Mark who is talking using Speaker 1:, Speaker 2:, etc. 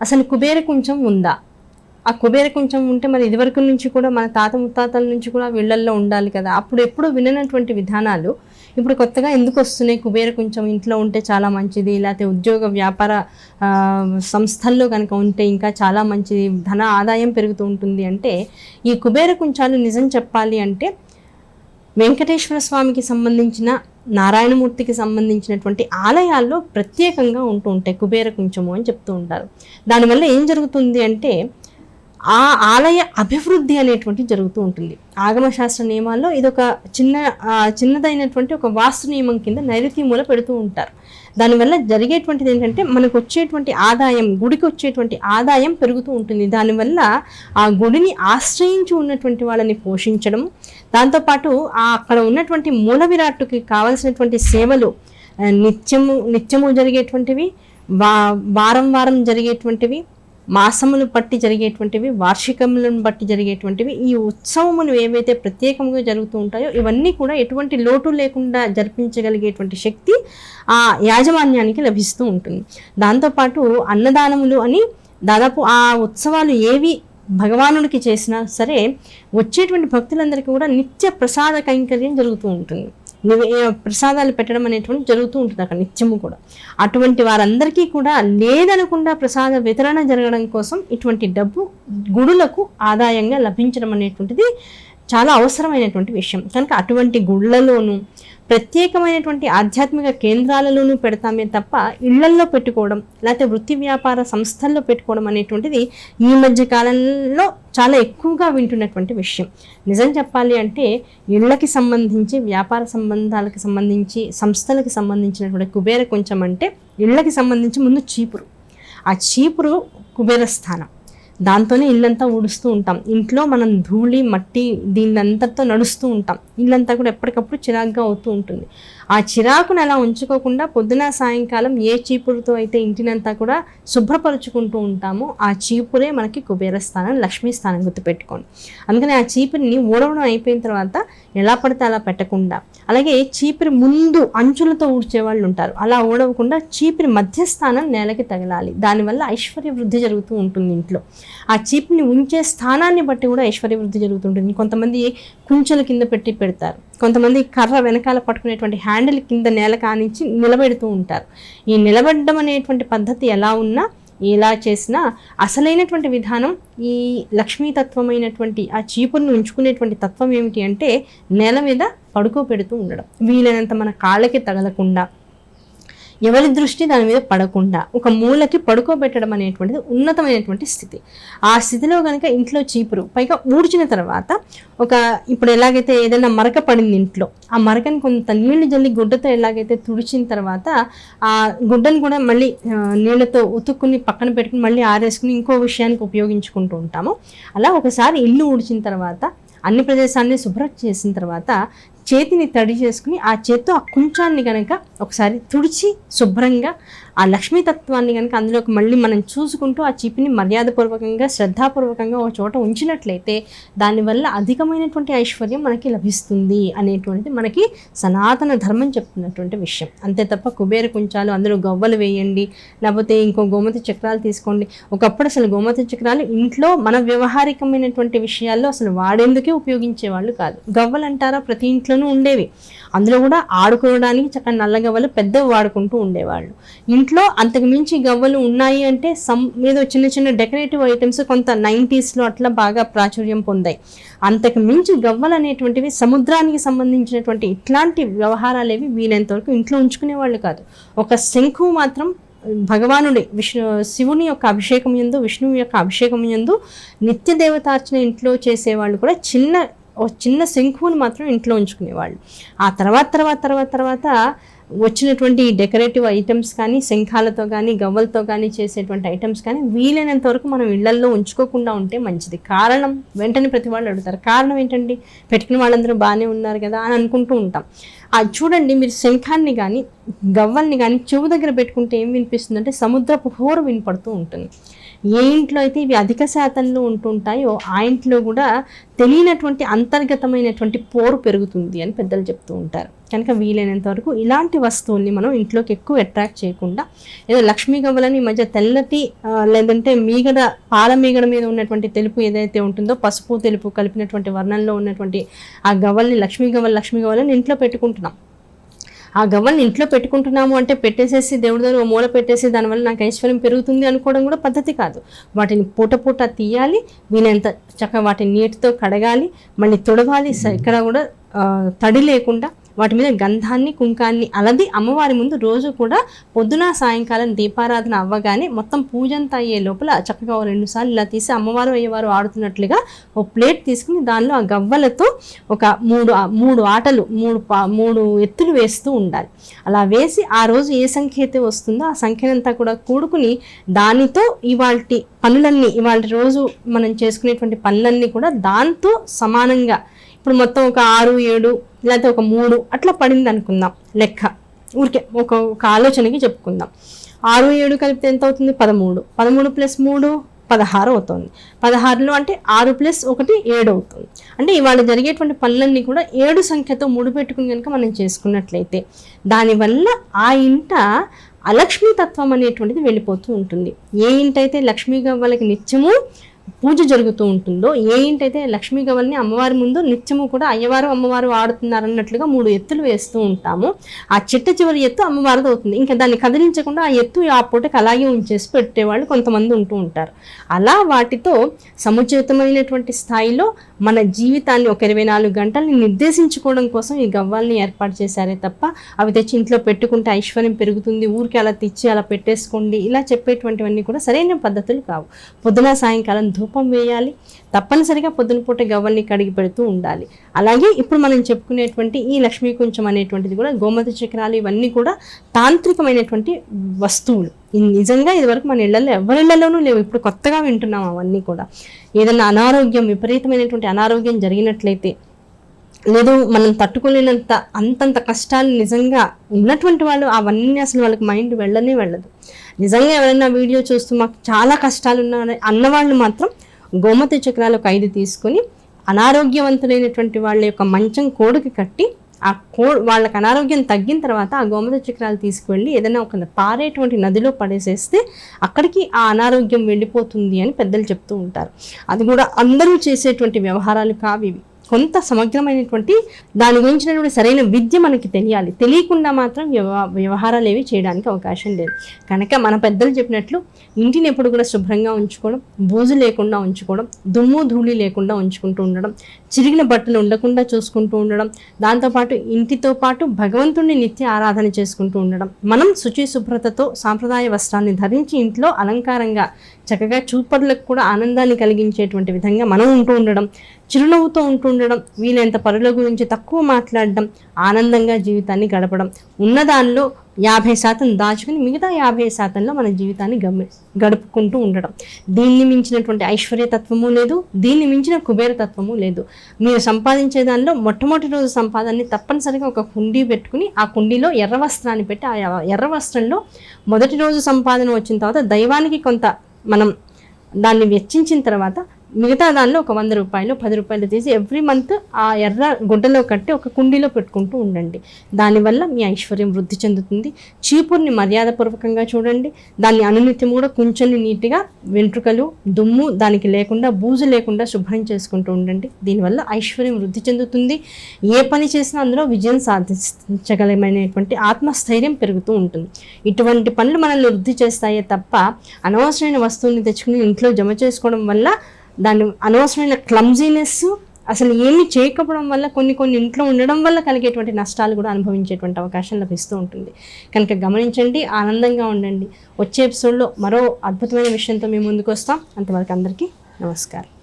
Speaker 1: అసలు కుబేర కుంచం ఉందా? ఆ కుబేర కుంచం ఉంటే మరి ఇదివరకు నుంచి కూడా మన తాత ముత్తాతల నుంచి కూడా వీళ్ళల్లో ఉండాలి కదా. అప్పుడు ఎప్పుడు విననటువంటి విధానాలు ఇప్పుడు కొత్తగా ఎందుకు వస్తున్నాయి? కుబేర కుంచం ఇంట్లో ఉంటే చాలా మంచిది లేకపోతే ఉద్యోగ వ్యాపార సంస్థల్లో కనుక ఉంటే ఇంకా చాలా మంచిది ధన ఆదాయం పెరుగుతూ ఉంటుంది అంటే ఈ కుబేర కుంచాలు నిజం చెప్పాలి అంటే వెంకటేశ్వర స్వామికి సంబంధించిన నారాయణమూర్తికి సంబంధించినటువంటి ఆలయాల్లో ప్రత్యేకంగా ఉంటూ ఉంటాయి కుబేర కుంచము అని చెప్తూ ఉంటారు. దానివల్ల ఏం జరుగుతుంది అంటే ఆ ఆలయ అభివృద్ధి అనేటువంటి జరుగుతూ ఉంటుంది. ఆగమశాస్త్ర నియమాల్లో ఇదొక చిన్న చిన్నదైనటువంటి ఒక వాస్తు నియమం కింద నైరుతి మూల పెడుతూ ఉంటారు. దానివల్ల జరిగేటువంటిది ఏంటంటే మనకు వచ్చేటువంటి ఆదాయం గుడికి వచ్చేటువంటి ఆదాయం పెరుగుతూ ఉంటుంది. దానివల్ల ఆ గుడిని ఆశ్రయించి ఉన్నటువంటి వాళ్ళని పోషించడం దాంతోపాటు అక్కడ ఉన్నటువంటి మూల విరాట్టుకి కావలసినటువంటి సేవలు నిత్యము నిత్యము జరిగేటువంటివి వా వారం వారం జరిగేటువంటివి మాసములు బట్టి జరిగేటువంటివి వార్షికములను బట్టి జరిగేటువంటివి ఈ ఉత్సవములు ఏవైతే ప్రత్యేకంగా జరుగుతూ ఉంటాయో ఇవన్నీ కూడా ఎటువంటి లోటు లేకుండా జరిపించగలిగేటువంటి శక్తి ఆ యాజమాన్యానికి లభిస్తూ ఉంటుంది. దాంతోపాటు అన్నదానములు అని దాదాపు ఆ ఉత్సవాలు ఏవి భగవానుడికి చేసినా సరే వచ్చేటువంటి భక్తులందరికీ కూడా నిత్య ప్రసాద కైంకర్యం జరుగుతూ ఉంటుంది. ప్రసాదాలు పెట్టడం అనేటువంటి జరుగుతూ ఉంటుంది అక్కడ నిత్యము కూడా. అటువంటి వారందరికీ కూడా లేదనకుండా ప్రసాద వితరణ జరగడం కోసం ఇటువంటి డబ్బు గుడులకు ఆదాయంగా లభించడం అనేటువంటిది చాలా అవసరమైనటువంటి విషయం. కనుక అటువంటి గుళ్ళలోనూ ప్రత్యేకమైనటువంటి ఆధ్యాత్మిక కేంద్రాలలోనూ పెడతామే తప్ప ఇళ్ళల్లో పెట్టుకోవడం లేకపోతే వృత్తి వ్యాపార సంస్థల్లో పెట్టుకోవడం అనేటువంటిది ఈ మధ్య కాలంలో చాలా ఎక్కువగా వింటున్నటువంటి విషయం. నిజం చెప్పాలి అంటే ఇళ్ళకి సంబంధించి వ్యాపార సంబంధాలకు సంబంధించి సంస్థలకు సంబంధించినటువంటి కుబేర కొంచెం అంటే ఇళ్ళకి సంబంధించి ముందు చీపురు. ఆ చీపురు కుబేర స్థానం. దాంతోనే ఇల్లంతా ఊడుస్తూ ఉంటాం. ఇంట్లో మనం ధూళి మట్టి దీన్నంతతో నడుస్తూ ఉంటాం. ఇల్లంతా కూడా ఎప్పటికప్పుడు చిరాకుగా అవుతూ ఉంటుంది. ఆ చిరాకును అలా ఉంచుకోకుండా పొద్దున సాయంకాలం ఏ చీపురుతో అయితే ఇంటినంతా కూడా శుభ్రపరుచుకుంటూ ఉంటామో ఆ చీపురే మనకి కుబేర స్థానం లక్ష్మీ స్థానం గుర్తుపెట్టుకోండి. అందుకని ఆ చీపురిని ఊడవడం అయిపోయిన తర్వాత ఎలా పడితే అలా పెట్టకుండా అలాగే చీపురి ముందు అంచులతో ఊడ్చే వాళ్ళు ఉంటారు. అలా ఊడవకుండా చీపురి మధ్యస్థానం నేలకి తగలాలి. దానివల్ల ఐశ్వర్య వృద్ధి జరుగుతూ ఉంటుంది ఇంట్లో. ఆ చీపుని ఉంచే స్థానాన్ని బట్టి కూడా ఐశ్వర్య వృద్ధి జరుగుతుంటుంది కొంతమంది కుంచెల కింద పెట్టి పెడతారు. కొంతమంది కర్ర వెనకాల పట్టుకునేటువంటి హ్యాండిల్ కింద నేల కానించి నిలబెడుతూ ఉంటారు. ఈ నిలబడడం అనేటువంటి పద్ధతి ఎలా ఉన్నా ఎలా చేసినా అసలైనటువంటి విధానం ఈ లక్ష్మీతత్వమైనటువంటి ఆ చీపురుని ఉంచుకునేటువంటి తత్వం ఏమిటి అంటే నేల మీద పడుకోబెడుతూ ఉండడం. వీలైనంత మన కాళ్ళకి తగలకుండా ఎవరి దృష్టి దాని మీద పడకుండా ఒక మూలకి పడుకోబెట్టడం అనేటువంటిది ఉన్నతమైనటువంటి స్థితి. ఆ స్థితిలో కనుక ఇంట్లో చీపురు పైగా ఊడ్చిన తర్వాత ఒక ఇప్పుడు ఎలాగైతే ఏదైనా మరక పడింది ఇంట్లో ఆ మరకని కొంత నీళ్ళు జల్లి గుడ్డతో ఎలాగైతే తుడిచిన తర్వాత ఆ గుడ్డను కూడా మళ్ళీ నీళ్ళతో ఉతుక్కుని పక్కన పెట్టుకుని మళ్ళీ ఆరేసుకుని ఇంకో విషయానికి ఉపయోగించుకుంటూ ఉంటాము. అలా ఒకసారి ఇల్లు ఊడ్చిన తర్వాత అన్ని ప్రదేశాన్ని శుభ్రం చేసిన తర్వాత చేతిని తడి చేసుకుని ఆ చేత్తో ఆ కుంచాన్ని కనుక ఒకసారి తుడిచి శుభ్రంగా ఆ లక్ష్మీతత్వాన్ని కనుక అందులోకి మళ్ళీ మనం చూసుకుంటూ ఆ చీపిని మర్యాదపూర్వకంగా శ్రద్ధాపూర్వకంగా ఒక చోట ఉంచినట్లయితే దానివల్ల అధికమైనటువంటి ఐశ్వర్యం మనకి లభిస్తుంది అనేటువంటిది మనకి సనాతన ధర్మం చెప్తున్నటువంటి విషయం. అంతే తప్ప కుబేర కుంచాలు అందులో గవ్వలు వేయండి లేకపోతే ఇంకో గోమతి చక్రాలు తీసుకోండి. ఒకప్పుడు అసలు గోమతి చక్రాలు ఇంట్లో మన వ్యవహారికమైనటువంటి విషయాల్లో అసలు వాడేందుకే ఉపయోగించేవాళ్ళు కాదు. గవ్వలు అంటారా ప్రతి ఇంట్లోనూ ఉండేవి. అందులో కూడా ఆడుకోవడానికి చక్కగా నల్ల గవ్వలు పెద్దవి వాడుకుంటూ ఉండేవాళ్ళు. ఇంట్లో ఇంట్లో అంతకుమించి గవ్వలు ఉన్నాయి అంటే సమ్ ఏదో చిన్న చిన్న డెకరేటివ్ ఐటమ్స్ కొంత నైంటీస్లో అట్లా బాగా ప్రాచుర్యం పొందాయి. అంతకు మించి గవ్వలు అనేటువంటివి సముద్రానికి సంబంధించినటువంటి ఇట్లాంటి వ్యవహారాలు ఏవి వీలైనంతవరకు ఇంట్లో ఉంచుకునే వాళ్ళు కాదు. ఒక శంఖు మాత్రం భగవానుడి విష్ణు శివుని యొక్క అభిషేకం ఎందు విష్ణువు యొక్క అభిషేకం ఎందు నిత్య దేవతార్చన ఇంట్లో చేసేవాళ్ళు కూడా చిన్న ఓ చిన్న శంఖువుని మాత్రం ఇంట్లో ఉంచుకునేవాళ్ళు. ఆ తర్వాత తర్వాత తర్వాత తర్వాత వచ్చినటువంటి డెకరేటివ్ ఐటమ్స్ కానీ శంఖాలతో కానీ గవ్వలతో కానీ చేసేటువంటి ఐటమ్స్ కానీ వీలైనంత వరకు మనం ఇళ్ళల్లో ఉంచుకోకుండా ఉంటే మంచిది. కారణం వెంటనే ప్రతి వాళ్ళు అడుగుతారు. కారణం ఏంటండి? పెట్టుకున్న వాళ్ళందరూ బాగానే ఉన్నారు కదా అని అనుకుంటూ ఉంటాం. ఆ చూడండి మీరు శంఖాన్ని కానీ గవ్వల్ని కానీ చెవు దగ్గర పెట్టుకుంటే ఏం వినిపిస్తుందంటే సముద్రపు హోరు వినపడుతూ ఉంటుంది. ఏ ఇంట్లో అయితే ఇవి అధిక శాతంలో ఉంటుంటాయో ఆ ఇంట్లో కూడా తెలియనటువంటి అంతర్గతమైనటువంటి పోరు పెరుగుతుంది అని పెద్దలు చెప్తూ ఉంటారు. కనుక వీలైనంత వరకు ఇలాంటి వస్తువుల్ని మనం ఇంట్లోకి ఎక్కువ అట్రాక్ట్ చేయకుండా ఏదో లక్ష్మీ గవ్వలని ఈ మధ్య తెల్లటి లేదంటే మీగడ పాల మీగడ మీద ఉన్నటువంటి తెలుపు ఏదైతే ఉంటుందో పసుపు తెలుపు కలిపినటువంటి వర్ణంలో ఉన్నటువంటి ఆ గవ్వల్ని లక్ష్మీ గవ్వలు లక్ష్మీ గవ్వలని ఇంట్లో పెట్టుకుంటున్నాం. ఆ గవ్వల్ని ఇంట్లో పెట్టుకుంటున్నాము అంటే పెట్టేసేసి దేవుడి దగ్గర మూల పెట్టేసి దానివల్ల నాకు ఐశ్వర్యం పెరుగుతుంది అనుకోవడం కూడా పద్ధతి కాదు. వాటిని పూట పూట తీయాలి వీలైనంత చక్కగా వాటిని నీటితో కడగాలి మళ్ళీ తుడవాలి. ఇక్కడ కూడా తడి లేకుండా వాటి మీద గంధాన్ని కుంకాన్ని అలది అమ్మవారి ముందు రోజు కూడా పొద్దున సాయంకాలం దీపారాధన అవ్వగానే మొత్తం పూజంతా అయ్యే లోపల చక్కగా రెండుసార్లు రెండు సార్లు ఇలా తీసి అమ్మవారు అయ్యేవారు ఆడుతున్నట్లుగా ఓ ప్లేట్ తీసుకుని దానిలో ఆ గవ్వలతో ఒక మూడు మూడు ఆటలు మూడు మూడు ఎత్తులు వేస్తూ ఉండాలి. అలా వేసి ఆ రోజు ఏ సంఖ్య అయితే వస్తుందో ఆ సంఖ్యనంతా కూడా కూడుకుని దానితో ఇవాళ పనులన్నీ ఇవాళ రోజు మనం చేసుకునేటువంటి పనులన్నీ కూడా దాంతో సమానంగా. ఇప్పుడు మొత్తం ఒక ఆరు ఏడు లేకపోతే ఒక మూడు అట్లా పడింది అనుకుందాం లెక్క. ఊరికే ఒక ఒక ఆలోచనకి చెప్పుకుందాం. ఆరు ఏడు కలిపితే ఎంత అవుతుంది? పదమూడు. పదమూడు ప్లస్ మూడు పదహారు అవుతుంది. పదహారులో అంటే ఆరు ప్లస్ ఒకటి ఏడు అవుతుంది. అంటే ఇవాళ జరిగేటువంటి పనులన్నీ కూడా ఏడు సంఖ్యతో ముడిపెట్టుకుని కనుక మనం చేసుకున్నట్లయితే దానివల్ల ఆ ఇంట అలక్ష్మీతత్వం అనేటువంటిది వెళ్ళిపోతూ ఉంటుంది. ఏ ఇంటైతే లక్ష్మీ గవ్వలకి నిత్యము పూజ జరుగుతూ ఉంటుందో ఏంటైతే లక్ష్మీ గవ్వల్ని అమ్మవారి ముందు నిత్యము కూడా అయ్యవారు అమ్మవారు ఆడుతున్నారు అన్నట్లుగా మూడు ఎత్తులు వేస్తూ ఉంటాము. ఆ చిట్ట చివరి ఎత్తు అమ్మవారిది అవుతుంది. ఇంకా దాన్ని కదిలించకుండా ఆ ఎత్తు ఆ పూటకి అలాగే ఉంచేసి పెట్టేవాళ్ళు కొంతమంది ఉంటూ ఉంటారు. అలా వాటితో సముచితమైనటువంటి స్థాయిలో మన జీవితాన్ని ఒక ఇరవై నాలుగు గంటల్ని నిర్దేశించుకోవడం కోసం ఈ గవ్వాల్ని ఏర్పాటు చేశారే తప్ప అవి తెచ్చి ఇంట్లో పెట్టుకుంటే ఐశ్వర్యం పెరుగుతుంది ఊరికి అలా తెచ్చి అలా పెట్టేసుకోండి ఇలా చెప్పేటువంటివన్నీ కూడా సరైన పద్ధతులు కావు. పొద్దున సాయంకాలం ధూపం వేయాలి. తప్పనిసరిగా పొద్దున పూట గవ్వల్ని కడిగి పెడుతూ ఉండాలి. అలాగే ఇప్పుడు మనం చెప్పుకునేటువంటి ఈ లక్ష్మీ కొంచెం అనేటువంటిది కూడా గోమతి చక్రాలు ఇవన్నీ కూడా తాంత్రికమైనటువంటి వస్తువులు. నిజంగా ఇదివరకు మన ఇళ్ళలో ఎవరి ఇళ్ళలోనూ లేవు. ఇప్పుడు కొత్తగా వింటున్నాం అవన్నీ కూడా. ఏదైనా అనారోగ్యం విపరీతమైనటువంటి అనారోగ్యం జరిగినట్లయితే లేదు మనం తట్టుకోలేనంత అంతంత కష్టాలు నిజంగా ఉన్నటువంటి వాళ్ళు అవన్నీ అసలు వాళ్ళకి మైండ్ వెళ్ళనే వెళ్ళదు. నిజంగా ఎవరైనా వీడియో చూస్తూ మాకు చాలా కష్టాలు ఉన్నాయి అన్నవాళ్ళు మాత్రం గోమతి చక్రాలు ఒక ఐదు తీసుకొని అనారోగ్యవంతులైనటువంటి వాళ్ళ యొక్క మంచం కోడుకి కట్టి ఆ కో వాళ్ళకి అనారోగ్యం తగ్గిన తర్వాత ఆ గోమతి చక్రాలు తీసుకువెళ్ళి ఏదైనా ఒక పారేటువంటి నదిలో పడేసేస్తే అక్కడికి ఆ అనారోగ్యం వెళ్ళిపోతుంది అని పెద్దలు చెప్తూ ఉంటారు. అది కూడా అందరూ చేసేటువంటి వ్యవహారాలు కావి ఇవి. కొంత సమగ్రమైనటువంటి దాని గురించినటువంటి సరైన విద్య మనకి తెలియాలి. తెలియకుండా మాత్రం వ్యవహారాలు ఏవి చేయడానికి అవకాశం లేదు. కనుక మన పెద్దలు చెప్పినట్లు ఇంటిని ఎప్పుడు కూడా శుభ్రంగా ఉంచుకోవడం బూజు లేకుండా ఉంచుకోవడం దుమ్ము ధూళి లేకుండా ఉంచుకుంటూ ఉండడం చిరిగిన బట్టలు ఉండకుండా చూసుకుంటూ ఉండడం దాంతోపాటు ఇంటితో పాటు భగవంతుడిని నిత్య ఆరాధన చేసుకుంటూ ఉండడం మనం శుచి శుభ్రతతో సాంప్రదాయ వస్త్రాన్ని ధరించి ఇంట్లో అలంకారంగా చక్కగా చూపరులకు కూడా ఆనందాన్ని కలిగించేటువంటి విధంగా మనం ఉంటూ ఉండడం చిరునవ్వుతో ఉంటుండడం వీలైనంత పరుల గురించి తక్కువ మాట్లాడడం ఆనందంగా జీవితాన్ని గడపడం. ఉన్నదానిలో యాభై శాతం దాచుకుని మిగతా యాభై శాతంలో మన జీవితాన్ని గమ గడుపుకుంటూ ఉండడం. దీన్ని మించినటువంటి ఐశ్వర్యతత్వము లేదు దీన్ని మించిన కుబేరతత్వము లేదు. మీరు సంపాదించే దానిలో మొట్టమొదటి రోజు సంపాదనని తప్పనిసరిగా ఒక కుండీ పెట్టుకుని ఆ కుండీలో ఎర్ర వస్త్రాన్ని పెట్టి ఆ ఎర్ర వస్త్రంలో మొదటి రోజు సంపాదన వచ్చిన తర్వాత దైవానికి కొంత మనం దాన్ని వెచ్చించిన తర్వాత మిగతా దానిలో ఒక వంద రూపాయలు పది రూపాయలు తీసి ఎవ్రీ మంత్ ఆ ఎర్ర గుడ్డలో కట్టి ఒక కుండీలో పెట్టుకుంటూ ఉండండి. దానివల్ల మీ ఐశ్వర్యం వృద్ధి చెందుతుంది. చీపుర్ని మర్యాదపూర్వకంగా చూడండి. దాన్ని అనునిత్యం కూడా కొంచెంని నీట్గా వెంట్రుకలు దుమ్ము దానికి లేకుండా బూజు లేకుండా శుభ్రం చేసుకుంటూ ఉండండి. దీనివల్ల ఐశ్వర్యం వృద్ధి చెందుతుంది. ఏ పని చేసినా అందులో విజయం సాధించగలమైనటువంటి ఆత్మస్థైర్యం పెరుగుతూ ఉంటుంది. ఇటువంటి పనులు మనల్ని వృద్ధి చేస్తాయే తప్ప అనవసరమైన వస్తువుల్ని తెచ్చుకుని ఇంట్లో జమ చేసుకోవడం వల్ల దాని అనవసరమైన క్లమ్జీనెస్ అసలు ఏమి చేయకపోవడం వల్ల కొన్ని కొన్ని ఇంట్లో ఉండడం వల్ల కలిగేటువంటి నష్టాలు కూడా అనుభవించేటువంటి అవకాశం లభిస్తూ ఉంటుంది. కనుక గమనించండి ఆనందంగా ఉండండి. వచ్చే ఎపిసోడ్లో మరో అద్భుతమైన విషయంతో మేము ముందుకు వస్తాం. అంతవరకు అందరికీ నమస్కారం.